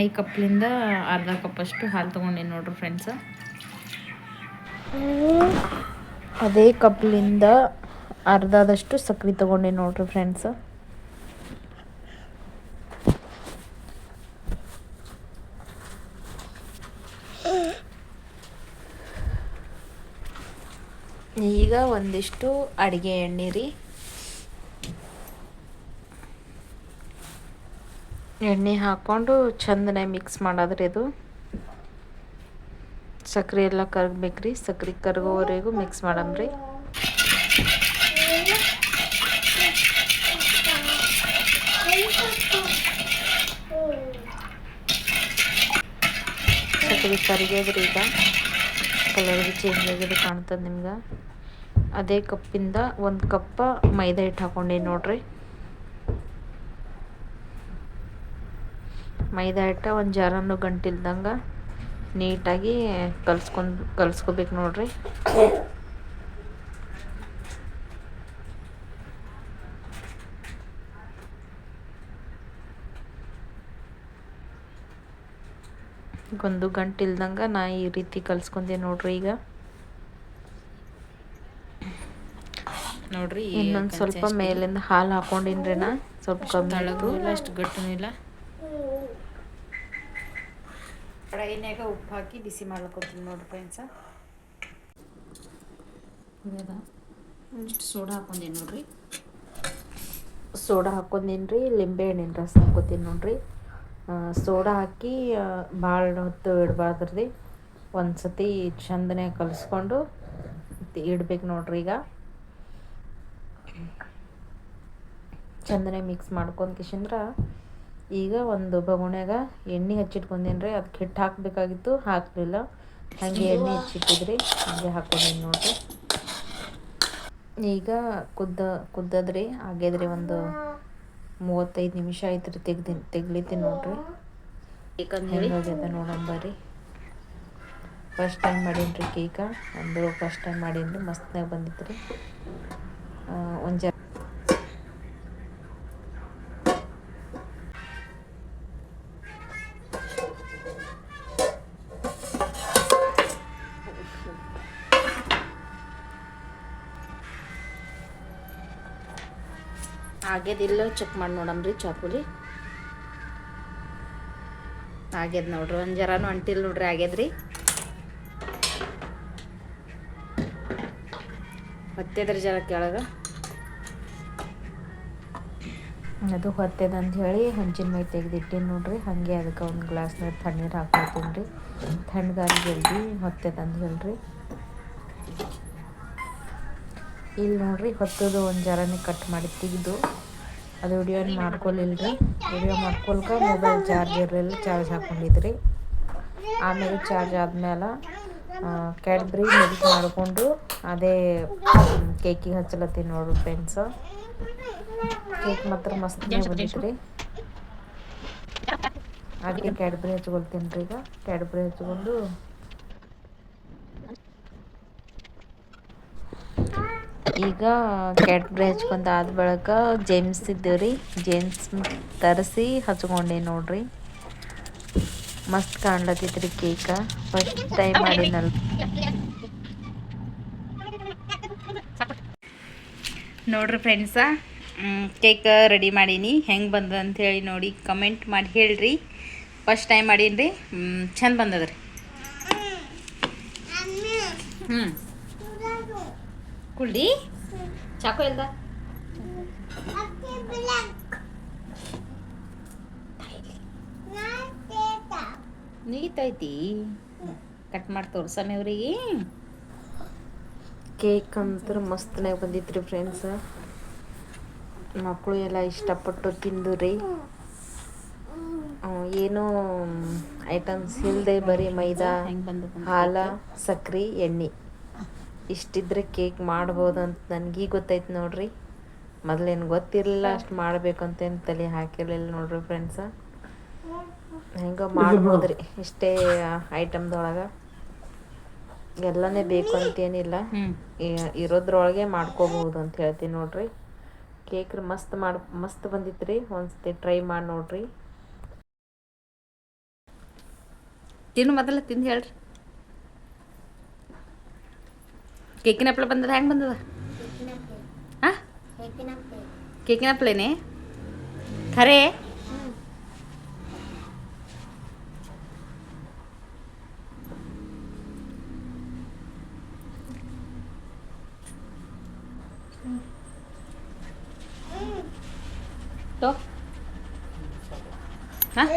ಈ ಕಪ್ಲಿಂದ ಅರ್ಧ ಕಪ್ಪಷ್ಟು ಹಾಲು ತಗೊಂಡೆ ನೋಡ್ರಿ ಫ್ರೆಂಡ್ಸ ಅದೇ ಕಪ್ಲಿಂದ ಅರ್ಧದಷ್ಟು ಸಕ್ಕರೆ ತೊಗೊಂಡೆ ನೋಡ್ರಿ ಫ್ರೆಂಡ್ಸ್ ಈಗ ಒಂದಿಷ್ಟು ಅಡುಗೆ ಎಣ್ಣೆ ರೀ. ಎಣ್ಣೆ ಹಾಕ್ಕೊಂಡು ಚಂದನೆ ಮಿಕ್ಸ್ ಮಾಡೋದ್ರಿ ಇದು ಸಕ್ಕರೆ ಎಲ್ಲ ಕರ್ಗ್ಬೇಕ್ರಿ ಸಕ್ಕರೆ ಕರಗೋವರೆಗೂ ಮಿಕ್ಸ್ ಮಾಡಮ್ರಿ ಸಕ್ಕರೆ ಕರಿಗ್ಯದ್ರಿ ಈಗ. ಕಲರ್ ಚೇಂಜ್ ಆಗಿದೆ ಕಾಣ್ತದೆ ನಿಮ್ಗೆ. ಅದೇ ಕಪ್ಪಿಂದ ಒಂದು ಕಪ್ಪ ಮೈದಾ ಹಿಟ್ಟು ಹಾಕೊಂಡೆ ನೋಡ್ರಿ. ಮೈದಾ ಹಿಟ್ಟು ಒಂದು ಜಾರನ್ನು ಗಂಟಿಲ್ದಂಗೆ ನೀಟಾಗಿ ಕಲ್ಸ್ಕೊಂಡು ಕಲ್ಸ್ಕೋಬೇಕು ನೋಡ್ರಿ. ಒಂದು ಗಂಟೆ ಇಲ್ದಂಗೆ ನಾ ಈ ರೀತಿ ಕಲ್ಸ್ಕೊಂಡೆ ನೋಡ್ರಿ ಈಗ. ನೋಡ್ರಿ ಇನ್ನೊಂದು ಸ್ವಲ್ಪ ಮೇಲಿಂದ ಹಾಲು ಹಾಕೊಂಡಿನ್ರಿ ನಾ. ಸ್ವಲ್ಪ ಕಮ್ಮಿ ಅಷ್ಟು ಗಟ್ಟಿನೂ ಇಲ್ಲ. ಕಡಾಯಿನಾಗ ಉಪ್ಪು ಹಾಕಿ ಬಿಸಿ ಮಾಡ್ಕೊತೀನಿ ನೋಡ್ರಿ ಫ್ರೆಂಡ್ಸ. ಇಷ್ಟು ಸೋಡಾ ಹಾಕೊಂಡೀನಿ ನೋಡ್ರಿ? ಸೋಡಾ ಹಾಕೊಂಡೀನಿ ರೀ ಲಿಂಬೆ ಹಣ್ಣಿನ ರಸ ಹಾಕೋತೀನಿ ನೋಡ್ರಿ. ಸೋಡಾ ಹಾಕಿ ಭಾಳ ಹೊತ್ತು ಇಡಬಾರ್ದು ರೀ ಒಂದು ಸತಿ ಚಂದನೆ ಕಲಿಸ್ಕೊಂಡು ಇಡ್ಬೇಕು ನೋಡ್ರಿ ಈಗ. ಚಂದನೆ ಮಿಕ್ಸ್ ಮಾಡ್ಕೊಂಡು ಕಿಶಂದ್ರ ಈಗ ಒಂದು ಬಗುಣ್ಯಾಗ ಎಣ್ಣೆ ಹಚ್ಚಿಟ್ಕೊಂಡೇನಿ ರೀ ಅದಕ್ಕೆ ಹಿಟ್ಟು ಹಾಕಬೇಕಾಗಿತ್ತು ಹಾಕಲಿಲ್ಲ. ಹಾಗೆ ಎಣ್ಣೆ ಹಚ್ಚಿಟ್ಟಿದ್ರಿ, ಹಾಗೆ ಹಾಕೊಂಡೇನಿ ನೋಡ್ರಿ. ಈಗ ಕುದ್ದ, ಕುದ್ದದ್ರಿ ಆಗ್ಯದ್ರಿ ಒಂದು ಮೂವತ್ತೈದು ನಿಮಿಷ ಆಯ್ತು ರೀ ತೆಗ್ದಿನಿ ತೆಗ್ಲಿತೀನಿ ನೋಡ್ರಿ ಹೆಂಗಾಗ್ಯದ ನೋಡಂಬರಿ ಫಸ್ಟ್ ಟೈಮ್ ಮಾಡೀನಿ ರೀ ಕೇಕ ಅಂದರು ಫಸ್ಟ್ ಟೈಮ್ ಮಾಡೀನಿ ರೀ ಮಸ್ತ್ನಾಗ ಬಂದಿತ್ತು ರೀ ಒಂದು ಆಗ್ಯದಿಲ್ಲ ಚೆಕ್ ಮಾಡಿ ನೋಡಮ್ರಿ ಚಾಕುಲಿ. ಆಗ್ಯದ ನೋಡ್ರಿ, ಒಂದು ಜರಾನು ಅಂಟಿಲ್ಲ ನೋಡ್ರಿ ಆಗ್ಯದ್ರಿ ಹೊತ್ತೆದ್ರಿ ಜರ ಕೆಳಗೆ. ಅದು ಹೊತ್ತದ ಅಂತ ಹೇಳಿ ಹಂಚಿನ ಮೈ ತೆಗೆದಿಟ್ಟೀನಿ ನೋಡ್ರಿ, ಹಾಗೆ ಅದಕ್ಕೆ ಒಂದು ಗ್ಲಾಸ್ನಾಗ ತಣ್ಣೀರು ಹಾಕೊಳ್ತೀನಿ ರೀ ತಣ್ಣಗಾಗಿ ಜಲ್ದಿ ಹೊತ್ತದ ಅಂತ ಹೇಳ್ರಿ. ಇಲ್ಲಿ ನೋಡ್ರಿ ಹೊತ್ತದು ಒಂದು ಜರನೇ ಕಟ್ ಮಾಡಿ ತೆಗೆದು ಅದು ವಿಡಿಯೋ ಮಾಡ್ಕೊಳ್ಳಿಲ್ರಿ ವಿಡಿಯೋ ಮಾಡ್ಕೊಲ್ಕ ಮೊಬೈಲ್ ಚಾರ್ಜ್ ಇರಲಿಲ್ಲ ಚಾರ್ಜ್ ಹಾಕೊಂಡಿದ್ರಿ. ಆಮೇಲೆ ಚಾರ್ಜ್ ಆದ್ಮೇಲೆ ಕ್ಯಾಡ್ಬ್ರಿ ಮೆಲ್ಟ್ ಮಾಡಿಕೊಂಡು ಅದೇ ಕೇಕಿಗೆ ಹಚ್ಚಲತ್ತೀನಿ ನೋಡ್ರಿ ಫ್ರೆಂಡ್ಸ್ ಕೇಕ್ ಮಾತ್ರ ಮಸ್ತ್ ಬಂದಿತ್ತು ಅದಕ್ಕೆ ಕ್ಯಾಡ್ಬ್ರಿ ಹಚ್ಕೊಳ್ತೀನಿ ರೀ ಈಗ. ಕ್ಯಾಡ್ಬ್ರಿ ಹಚ್ಕೊಂಡು ಈಗ ಕ್ಯಾಡ್ಬ್ರಿ ಹಚ್ಕೊಂತ ಆದ ಬಳಿಕ ಜೇಮ್ಸ್ ಇದ್ದೇವೆ ರೀ ಜೇಮ್ಸ್ ತರಿಸಿ ಹಚ್ಕೊಂಡೆ ನೋಡ್ರಿ. ಮಸ್ತ್ ಕಾಣ್ಲತ್ತಿದ್ರಿ ಕೇಕ ಫಸ್ಟ್ ಟೈಮ್ ಮಾಡಿನಲ್ ನೋಡ್ರಿ ಫ್ರೆಂಡ್ಸ ಕೇಕ್ ರೆಡಿ ಮಾಡೀನಿ. ಹೆಂಗೆ ಬಂದ ಹೇಳಿ ನೋಡಿ ಕಮೆಂಟ್ ಮಾಡಿ ಹೇಳ್ರಿ. ಫಸ್ಟ್ ಟೈಮ್ ಮಾಡೀನಿ ರೀ ಚಂದ ಬಂದದ್ರಿ. ಹ್ಞೂ ಕುಳ್ಳಿ ಚಾಕು ಎಲ್ದ ನೀತೈತಿ ಕಟ್ ಮಾಡಿ ತೋರ್ಸಮೆ ಅವ್ರಿಗೆ. ಕೇಕ್ ಅಂತೂ ಮಸ್ತ್ನಾಗ ಬಂದಿತ್ತು ಫ್ರೆಂಡ್ಸ್ ಮಕ್ಕಳು ಎಲ್ಲ ಇಷ್ಟಪಟ್ಟು ತಿಂದು ರೀ ಏನೋ ಐಟಮ್ಸ್ ಇಲ್ಲದೆ ಬರೀ ಮೈದಾ ಹಾಲ ಸಕ್ರೆ ಎಣ್ಣೆ. ಇಷ್ಟಿದ್ರೆ ಕೇಕ್ ಮಾಡ್ಬೋದು ಅಂತ ನನಗೆ ಗೊತ್ತೈತೆ ನೋಡ್ರಿ. ಮೊದಲೇನು ಗೊತ್ತಿರಲಿಲ್ಲ ಅಷ್ಟು ಮಾಡಬೇಕು ಅಂತೇನು ತಲೆ ಹಾಕಿರಲಿಲ್ಲ ನೋಡ್ರಿ ಫ್ರೆಂಡ್ಸ ಹೆಂಗೆ ಮಾಡ್ಬೋದ್ರಿ ಇಷ್ಟೇ ಐಟಮ್ದೊಳಗೆ. ಎಲ್ಲನೇ ಬೇಕು ಅಂತೇನಿಲ್ಲ. ಇರೋದ್ರೊಳಗೆ ಮಾಡ್ಕೋಬಹುದು ಅಂತ ಹೇಳ್ತೀನಿ ನೋಡ್ರಿ. ಕೇಕ್ ಮಸ್ತ್ ಮಾಡ್ ಮಸ್ತ್ ಬಂದಿತ್ರಿ. ಒಂದ್ಸತಿ ಟ್ರೈ ಮಾಡಿ ನೋಡ್ರಿ. ತಿನ್ನು ಮೊದಲ ತಿಂದು ಹೇಳ್ರಿ. ಕೇಕಿನ ಹಪ್ಳ ಬಂದದ ಹೆಂಗೆ ಬಂದದ ಹಾಂ ಕೇಕಿನ ಹಪ್ಳೇನೆ ಖರೆ ತೋ ಹಾಂ